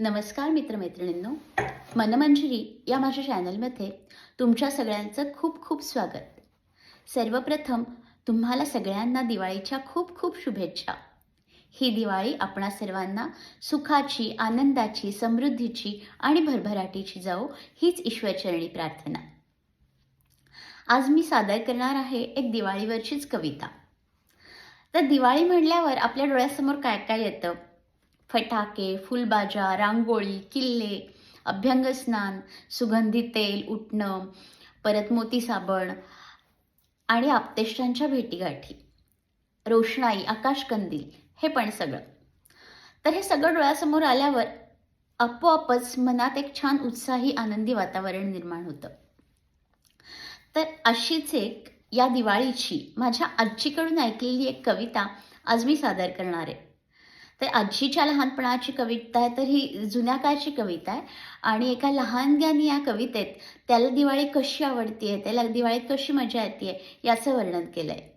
नमस्कार मित्रमैत्रिणींनो. मनमंजरी या माझ्या चॅनलमध्ये तुमच्या सगळ्यांचं खूप खूप स्वागत. सर्वप्रथम तुम्हाला सगळ्यांना दिवाळीच्या खूप खूप शुभेच्छा. ही दिवाळी आपणा सर्वांना सुखाची आनंदाची समृद्धीची आणि भरभराटीची जाओ हीच ईश्वरचरणी प्रार्थना. आज मी सादर करणार आहे एक दिवाळीवरचीच कविता. तर दिवाळी म्हणल्यावर आपल्या डोळ्यासमोर काय काय येतं? फटाके फुलबाजा रांगोळी किल्ले अभ्यंगस्नान सुगंधी तेल उठणं परत मोती साबण आणि आपतेष्टांच्या भेटीगाठी. रोषणाई आकाशकंदील हे पण सगळं. तर हे सगळं डोळ्यासमोर आल्यावर आपोआपच मनात एक छान उत्साही आनंदी वातावरण निर्माण होतं. तर अशीच एक या दिवाळीची माझ्या आजीकडून ऐकलेली एक कविता आज मी सादर करणार आहे. तर आजीच्या लहानपणाची कविता आहे तर ही जुन्या काळची कविता आहे. आणि एका लहानग्याने या कवितेत त्याला दिवाळी कशी आवडतीये त्याला दिवाळीत कशी मजा येते याचं वर्णन केलं आहे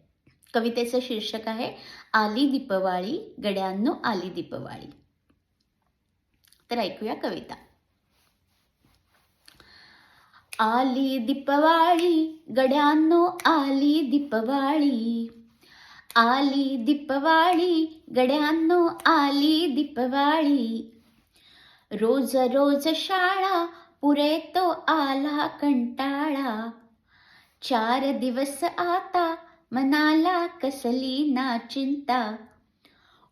कवितेचं शीर्षक आहे आली दीपवाळी गड्यांनो आली दीपवाळी. तर ऐकूया कविता. आली दीपवाळी गड्यांनो आली दीपवाळी आली दीपवाळी गड्यांनो आली दीपवाळी. रोज रोज शाळा पुरे तो आला कंटाळा. चार दिवस आता मनाला कसली ना चिंता.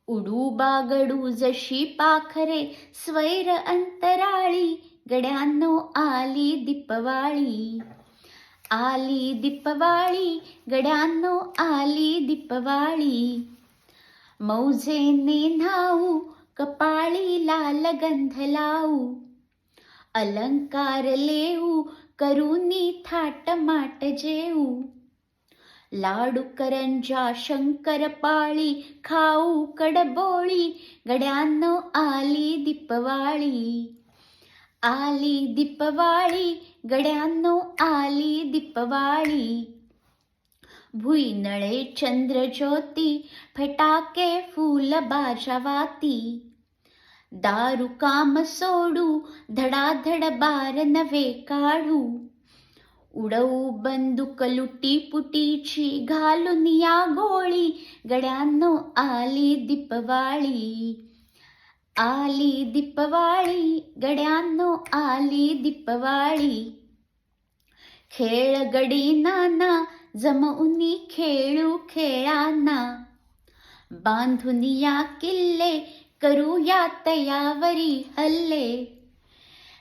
उडू बागडू जशी पाखरे स्वैर अंतराळी गड्यांनो आली दीपवाळी. आली दीपवाळी गड्यांनो आली दीपवाळी मौजेने न्हाऊ कपाळी लाल गंध लावू अलंकार लेऊ करूनी थाट माट जेऊ लाडू करंजा शंकरपाळी खाऊ कडबोळी गड्यांनो आली दीपवाळी आली दीपवाळी गड्यांनो आली दीपवाळी. भुईनळे चंद्रज्योती फटाके फूल बाजावाती दारू काम सोडू धडाधड बार नवे काढू. उडवू बंदूक लुटी पुटीची घालून या गोळी गड्यांनो आली दीपवाळी. आली दीपवाळी गड्यांनो आली दीपवाळी. खेळ गडी नाना जमवुनी खेळू खेळांना. बांधून या किल्ले करूया तयावरी हल्ले.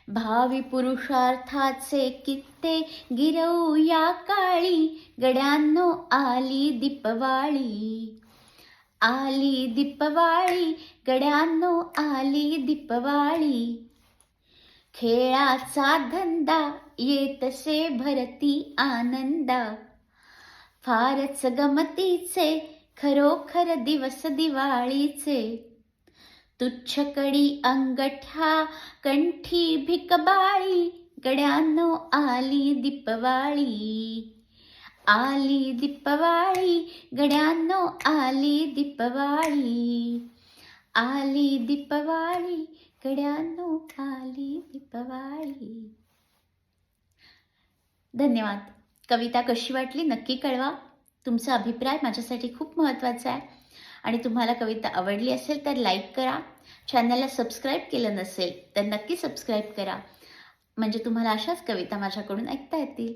भावी पुरुषार्थाचे कित्ते गिरवूया काळी गड्यांनो आली दीपवाळी. आली दीपवाळी गड्यांनो आली दीपवाळी. खेळाचा धंदा येतसे भरती आनंदा. फारच गमतीचे खरोखर दिवस दिवाळीचे. तुच्छकडी अंगठ्या कंठी भिकबाळी गड्यांनो आली दीपवाळी. आली दीपवाळी गड्यांनो आली दीपवाळी. आली दीपवाळी गड्यांनो आली दीपवाळी. धन्यवाद. कविता कशी वाटली नक्की कळवा. तुमचा अभिप्राय माझ्यासाठी खूप महत्त्वाचा आहे. आणि तुम्हाला कविता आवडली असेल तर लाईक करा. चॅनलला सबस्क्राईब केलं नसेल तर नक्की सबस्क्राईब करा. म्हणजे तुम्हाला अशाच कविता माझ्याकडून ऐकता येतील.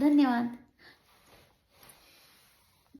धन्यवाद.